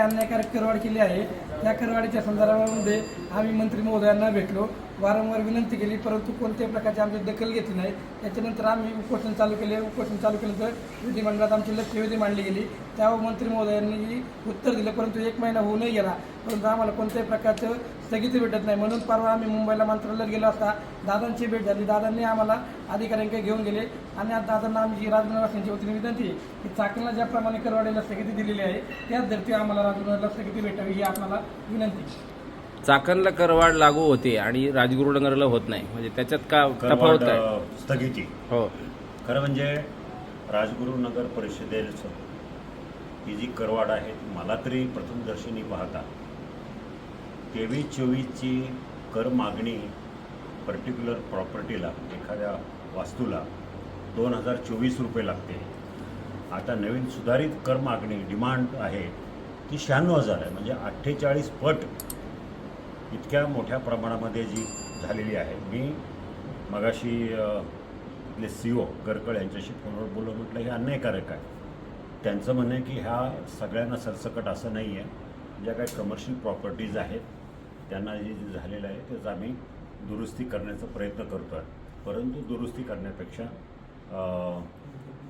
अन्यायकारक करवाढ केली आहे. त्या करवाढीच्या संदर्भामध्ये आम्ही मंत्री महोदयांना भेटलो. वारंवार विनंती केली परंतु कोणत्याही प्रकारची आमची दखल घेतली नाही. त्याच्यानंतर आम्ही उपोषण चालू केले. उपोषण चालू केलं तर विधिमंडळात आमची लक्षवेधी मांडली गेली. त्यावर मंत्री महोदयांनी उत्तर दिलं परंतु एक महिना होऊनही गेला. परंतु आम्हाला कोणत्याही प्रकारचं स्थगिती भेटत नाही. म्हणून परवा आम्ही मुंबईला मंत्रालयात गेलो असता दादांची भेट झाली. दादांनी आम्हाला अधिकाऱ्यांकडे घेऊन गेले आणि आज दादांना आमची राजनगरवासियांच्या वतीने विनंती की चाकणला ज्याप्रमाणे करवाडीला स्थगिती दिलेली आहे त्याच धर्ती आम्हाला राजनगरला स्थगिती भेटावी ही आपल्याला विनंती. चाकणला करवाढ लागू होते आणि राजगुरुनगरला होत नाही. म्हणजे त्याच्यात का तफावत आहे स्थगिती. हो. खरं म्हणजे राजगुरू नगर परिषदेचं ही जी करवाढ आहे ती मला तरी प्रथमदर्शनी पाहता. तेवीस चोवीसची कर मागणी पर्टिक्युलर प्रॉपर्टीला एखाद्या वास्तूला दोन हजार चोवीस रुपये लागते. आता नवीन सुधारित कर मागणी डिमांड आहे ती शहाण्णव हजार आहे. म्हणजे अठ्ठेचाळीस पट इतक्या मोठ्या प्रमाणामध्ये जी झालेली आहे. मी मगाशी आपले सी ओ गरकळ यांच्याशी फोनवर बोलून म्हटलं हे अन्यायकारक आहे. त्यांचं म्हणणं आहे की ह्या सगळ्यांना सरसकट असं नाही आहे ज्या काही कमर्शियल प्रॉपर्टीज आहेत त्यांना जे जे झालेलं आहे त्याचा आम्ही दुरुस्ती करण्याचा प्रयत्न करतो आहे परंतु दुरुस्ती करण्यापेक्षा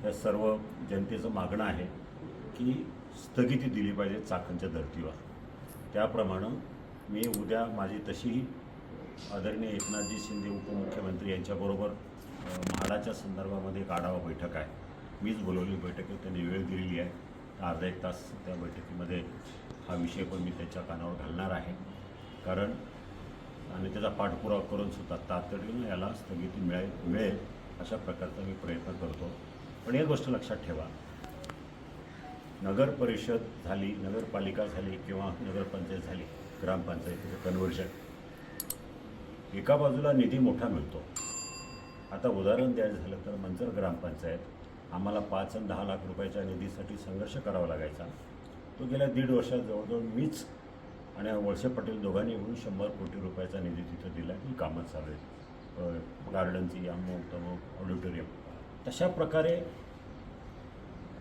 या सर्व जनतेचं मागणं आहे की स्थगिती दिली पाहिजे चाकणच्या धर्तीवर. त्याप्रमाणे मी उद्या माझी तशीही आदरणीय एकनाथजी शिंदे उपमुख्यमंत्री यांच्याबरोबर म्हाडाच्या संदर्भामध्ये एक आढावा बैठक आहे. मीच बोलवली बैठक आहे त्यांनी वेळ दिलेली आहे. अर्धा एक तास त्या बैठकीमध्ये हा विषय पण मी त्याच्या कानावर घालणार आहे. कारण आणि त्याचा पाठपुरावा करून सुद्धा तातडीनं याला स्थगिती मिळेल मिळेल अशा प्रकारचा मी प्रयत्न करतो. पण एक गोष्ट लक्षात ठेवा. नगर परिषद झाली नगरपालिका झाली किंवा नगरपंचायत झाली ग्रामपंचायतीचं कन्व्हर्जन एका बाजूला निधी मोठा मिळतो. आता उदाहरण द्यायचं झालं तर मंजर ग्रामपंचायत आम्हाला पाच आणि दहा लाख रुपयाच्या निधीसाठी संघर्ष करावा लागायचा. तो गेल्या दीड वर्षात जवळजवळ मीच आणि वळसे पटेल दोघांनी मिळून शंभर कोटी रुपयाचा निधी तिथं दिला की कामं चालू आहेत. गार्डनची अमुक तमुक ऑडिटोरियम. तशा प्रकारे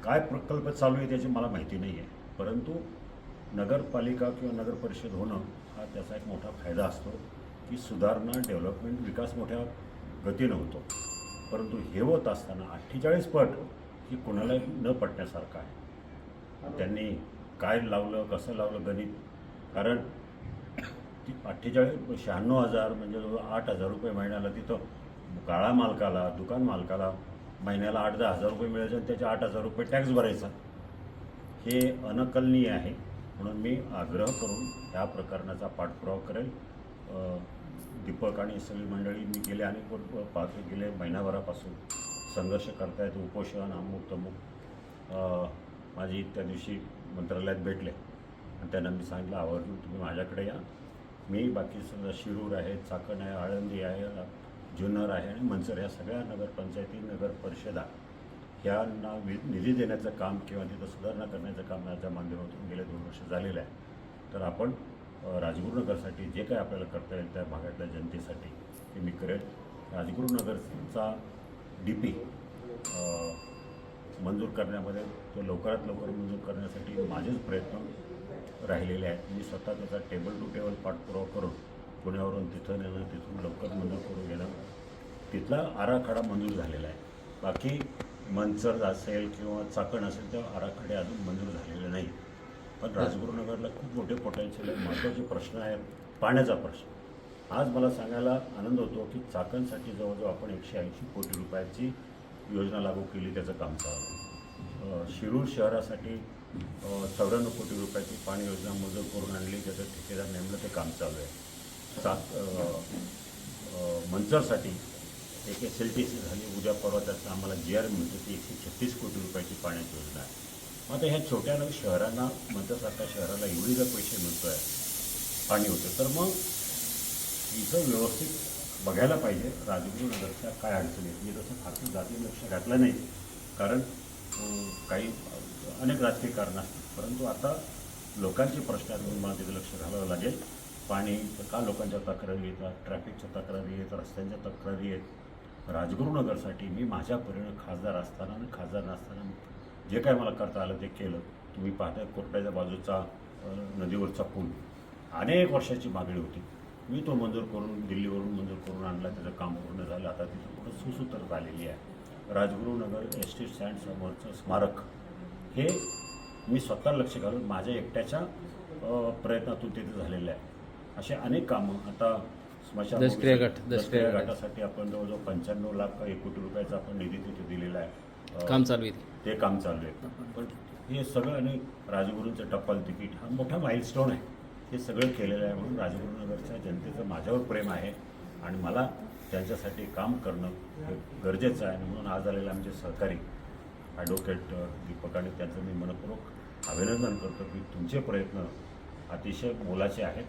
काय प्रकल्प चालू आहे त्याची मला माहिती नाही आहे परंतु नगरपालिका किंवा नगर परिषद होणं हा त्याचा एक मोठा फायदा असतो की सुधारणा डेव्हलपमेंट विकास मोठ्या गतीनं होतो. परंतु हे होत असताना अठ्ठेचाळीस पट ही कुणालाही न पटण्यासारखं आहे. त्यांनी काय लावलं कसं लावलं गणित कारण ती अठ्ठेचाळीस शहाण्णव हजार म्हणजे आठ हजार रुपये महिन्याला तिथं गाळा मालकाला दुकान मालकाला महिन्याला आठ दहा हजार रुपये मिळायचे आणि त्याचे आठ हजार रुपये टॅक्स भरायचा. हे अनकलनीय आहे. म्हणून मी आग्रह करून ह्या प्रकरणाचा पाठपुरावा करेल. दीपक आणि सगळी मंडळी मी गेले अनेक पाच गेले महिनाभरापासून संघर्ष करतायत उपोषण अमुक तमुक माझी त्या दिवशी मंत्रालयात भेटले. त्यांना मी सांगितलं आवर्जून तुम्ही माझ्याकडे या. मी बाकी समजा शिरूर आहे चाकण आहे आळंदी आहे जुन्नर आहे आणि मंचर या सगळ्या नगरपंचायती नगर परिषदा यांना वि निधी देण्याचं काम किंवा तिथं सुधारणा करण्याचं काम माझ्या माध्यमातून गेले दोन वर्ष झालेलं आहे. तर आपण राजगुरुनगरसाठी जे काही आपल्याला करता येईल त्या भागातल्या जनतेसाठी ते मी करेल. राजगुरुनगरचा डी पी मंजूर करण्यामध्ये तो लवकरात लवकर मंजूर करण्यासाठी माझेच प्रयत्न राहिलेले आहेत. मी स्वतः त्याचा टेबल टू टेबल पाठपुरावा करून पुण्यावरून तिथं नेणं तिथून लवकर मंजूर करून घेणं. तिथला आराखडा मंजूर झालेला आहे. बाकी मंचर असेल किंवा चाकण असेल त्या आराखडे अजून मंजूर झालेले नाही. पण राजगुरुनगरला खूप मोठे पोटेन्शियल आहे. महत्त्वाचे प्रश्न आहे. पाण्याचा प्रश्न. आज मला सांगायला आनंद होतो की चाकणसाठी जवळजवळ आपण एकशे ऐंशी कोटी रुपयाची योजना लागू केली त्याचं काम चालू शिरूर शहरासाठी चौऱ्याण्णव कोटी रुपयाची पाणी योजना मंजूर करून आणली. त्याचं ठेकेदार नेमलं ते काम चालू आहे. सात मंचरसाठी एक एस एल टी सी झाली. उद्या परवा त्याचं आम्हाला जी आर मिळते ती एकशे छत्तीस कोटी रुपयाची पाण्याची योजना आहे. मग आता ह्या छोट्या शहरांना मंचरसारख्या शहराला एवढी जर पैसे मिळतो आहे पाणी होतं तर मग इथं व्यवस्थित बघायला पाहिजे. राजगुरू नगरच्या काय अडचणी आहेत? मी तसं फारसं जाती लक्ष घातलं नाही. कारण काही अनेक राजकीय कारणं असतील. परंतु आता लोकांचे प्रश्न आहेत म्हणून मला तिथे लक्ष घालावं लागेल. पाणी का लोकांच्या तक्रारी येतात? ट्रॅफिकच्या तक्रारी आहेत रस्त्यांच्या तक्रारी आहेत. राजगुरुनगरसाठी मी माझ्या परीनं खासदार असताना आणि खासदार नसताना जे काय मला करता आलं ते केलं. तुम्ही पाहता कोर्टाच्या बाजूचा नदीवरचा पूल. अनेक वर्षाची मागणी होती. मी तो मंजूर करून दिल्लीवरून मंजूर करून आणला त्याचं काम पूर्ण झालं. आता तिथं पुढं सुसूत्र झालेली आहे. राजगुरुनगर एस टी स्टँड समोरचं स्मारक. हे मी स्वतः लक्ष घालून माझ्या एकट्याच्या प्रयत्नातून तिथे झालेलं आहे. असे अनेक कामं आता स्मशान दसक्रिया. गटासाठी आपण जवळजवळ पंच्याण्णव लाख एक कोटी रुपयाचा आपण निधी तिथे दिलेला आहे. काम चालू आहे ते काम चालू आहे. पण हे सगळं आणि राजगुरूंचं टप्पल तिकीट हा मोठा माइलस्टोन आहे. हे सगळं केलेलं आहे म्हणून राजगुरुनगरच्या जनतेचं माझ्यावर प्रेम आहे आणि मला त्यांच्यासाठी काम करणं हे गरजेचं आहे. आणि म्हणून आज आलेले आमचे सहकारी ॲडव्होकेट दीपक आणि त्यांचं मी मनपूर्वक अभिनंदन करतो की तुमचे प्रयत्न अतिशय मोलाचे आहेत.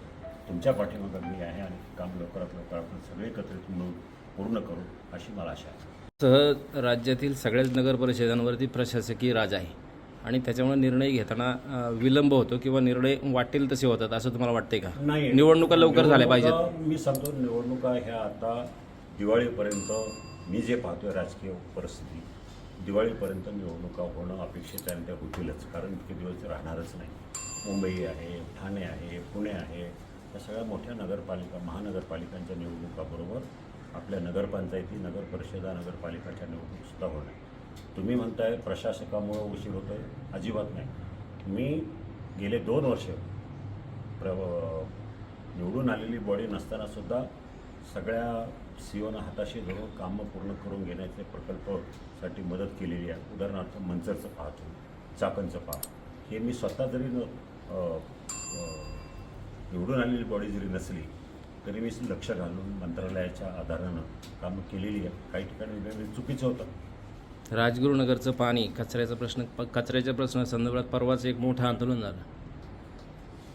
तुमच्या पाठीमागं मी आहे आणि काम लवकरात लवकर आपण सगळे एकत्रित मिळून पूर्ण करू अशी मला आशा आहे. सह राज्यातील सगळ्याच नगर परिषदांवरती प्रशासकीय राज आहे आणि त्याच्यामुळे निर्णय घेताना विलंब होतो किंवा निर्णय वाटेल तसे होतात असं तुम्हाला वाटतंय का? नाही. निवडणुका लवकर झाल्या पाहिजेत. मी सांगतो निवडणुका ह्या आता दिवाळीपर्यंत मी जे पाहतोय राजकीय परिस्थिती दिवाळीपर्यंत निवडणुका होणं अपेक्षित आहे आणि त्या होतीलच. कारण इतके दिवस राहणारच नाही. मुंबई आहे ठाणे आहे पुणे आहे. या सगळ्या मोठ्या नगरपालिका महानगरपालिकांच्या निवडणुकाबरोबर आपल्या नगरपंचायती नगर परिषदा नगरपालिकाच्या निवडणूकसुद्धा होणार तुम्ही म्हणताय प्रशासकामुळं उशीर होतो आहे अजिबात नाही. मी गेले दोन वर्ष प्र निवडून आलेली बॉडी नसतानासुद्धा सगळ्या सीओना हाताशी धरून कामं पूर्ण करून घेण्याचे प्रकल्पसाठी मदत केलेली आहे. उदाहरणार्थ मंचरचं पाहतो चाकणचं पहा हे मी स्वतः जरी न निवडून आलेली बॉडी जरी नसली तरी मी लक्ष घालून मंत्रालयाच्या आधारानं कामं केलेली आहे. काही ठिकाणी चुकीचं होतं. राजगुरुनगरचं पाणी कचऱ्याचा प्रश्न प- कचऱ्याच्या प्रश्नासंदर्भात परवाच एक मोठं आंदोलन झालं.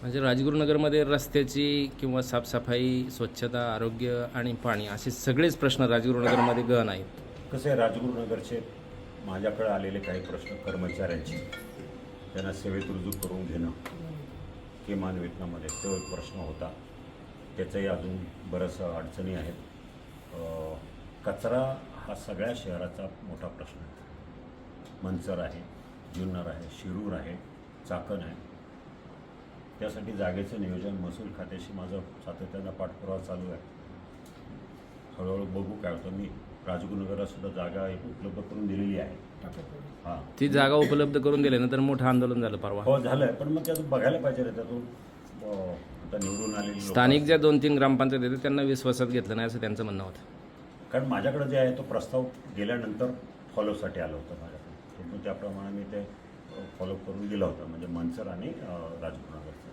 म्हणजे राजगुरुनगरमध्ये रस्त्याची किंवा साफसफाई स्वच्छता आरोग्य आणि पाणी असे सगळेच प्रश्न राजगुरुनगरमध्ये गहन आहेत. कसं आहे राजगुरुनगरचे माझ्याकडे आलेले काही प्रश्न कर्मचाऱ्यांचे. त्यांना सेवेत रुजू करून घेणं किमान वेतनामध्ये तो एक प्रश्न होता. त्याचाही अजून बऱ्याचशा अडचणी आहेत. कचरा हा सगळ्या शहराचा मोठा प्रश्न आहे. मंचर आहे जुन्नर आहे शिरूर आहे चाकण आहे. त्यासाठी जागेचं नियोजन महसूल खात्याशी माझं सातत्यानं पाठपुरावा चालू आहे. हळूहळू बघू काय होतं. मी राजगुरुनगरला सुद्धा जागा एक उपलब्ध करून दिलेली आहे. हां. ती जागा उपलब्ध करून दिल्यानंतर मोठं आंदोलन झालं परवा. हो झालंय. पण मग त्यातून बघायला पाहिजे ना त्यातून. आता निवडून आलेली लोकं- स्थानिक ज्या दोन तीन ग्रामपंचायत आहेत त्यांना विश्वासात घेतलं नाही असं त्यांचं म्हणणं होतं. कारण माझ्याकडे जे आहे तो प्रस्ताव गेल्यानंतर फॉलोसाठी आला होता माझ्याकडे. म्हणून त्याप्रमाणे मी ते फॉलो करून दिला होता. म्हणजे मनसर आणि अं, राजगुरुनगरचा